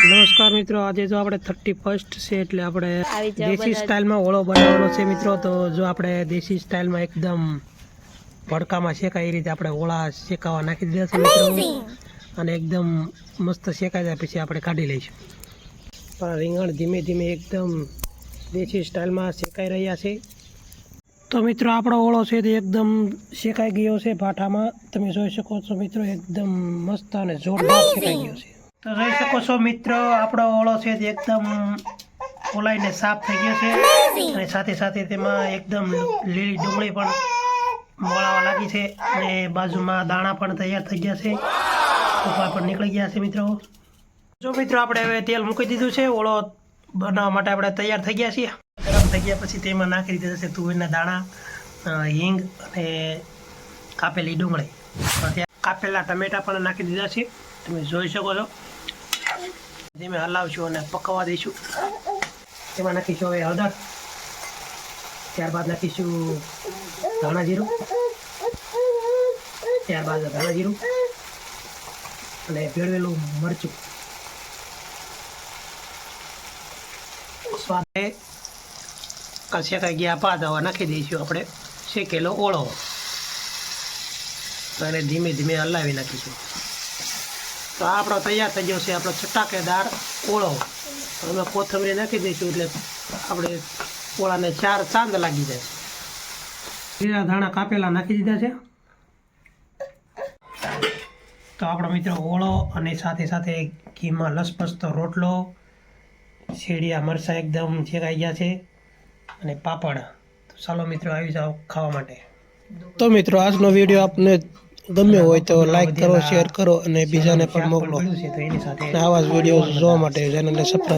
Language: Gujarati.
નમસ્કાર મિત્રો આજે જો આપણે થર્ટી ફર્સ્ટ છે એટલે આપણે દેશી સ્ટાઇલમાં ઓળો બનાવવાનો છે મિત્રો. તો જો આપણે દેશી સ્ટાઇલમાં એકદમ ભડકામાં શેકાય એ રીતે આપણે ઓળા શેકાવા નાખી દીધા છે મિત્રો. અને એકદમ મસ્ત શેકાઈ જાય પછી આપણે કાઢી લઈશું. પણ રીંગણ ધીમે ધીમે એકદમ દેશી સ્ટાઇલમાં શેકાઈ રહ્યા છે. તો મિત્રો આપણો ઓળો છે તે એકદમ શેકાઈ ગયો છે ભાઠામાં. તમે જોઈ શકો છો મિત્રો એકદમ મસ્ત અને જોરદાર શેકાઈ ગયો છે. તો જોઈ શકો છો મિત્રો આપણો ઓળો છે તે એકદમ ઓલાઈને સાફ થઈ ગયો છે. અને સાથે સાથે તેમાં એકદમ લીલી ડુંગળી પણ મોળાવા લાગી છે. અને બાજુમાં દાણા પણ તૈયાર થઈ ગયા છે. ઉપર પણ નીકળી ગયા છે મિત્રો. જો મિત્રો આપણે હવે તેલ મૂકી દીધું છે. ઓળો બનાવવા માટે આપણે તૈયાર થઈ ગયા છીએ. ગરમ થઈ ગયા પછી તેમાં નાખી દીધા છે તુવેરના દાણા હિંગ અને કાપેલી ડુંગળી. કાપેલા ટમેટા પણ નાખી દીધા છે. તમે જોઈ શકો છો. ધીમે હલાવશું અને પકવવા દઈશું. તેમાં નાખીશું હવે હળદર. ત્યારબાદ નાખીશું ધાણા જીરું. ત્યારબાદ ધાણા જીરું. અને ભેળવેલું મરચું. સ્વાદે શેકાઈ ગયા પાદ નાખી દઈશું આપણે શેકેલો ઓળો. અને ધીમે ધીમે હલાવી નાખીશું. તો આપણો તૈયાર થઈ ગયો આપણો ચટાકેદાર ઓળો. અમે કોથમરી નાખી દઈશું એટલે આપણે ઓળાને ચાર ચાંદ લાગી જાય. લીલા ધાણા કાપેલા નાખી દીધા છે. તો આપણો મિત્રો ઓળો અને સાથે સાથે ઘીમાં લસપસતો રોટલો શેડિયા મરચાં એકદમ છેકાઈ ગયા છે અને પાપડ. તો ચાલો મિત્રો, આવી જાઓ ખાવા માટે. તો મિત્રો, આજનો વીડિયો આપને ગમ્યો હોય તો લાઈક કરો શેર કરો અને બીજાને પણ મોકલો. આવા જ વીડિયો જોવા માટે ચેનલને સબસ્ક્રાઈબ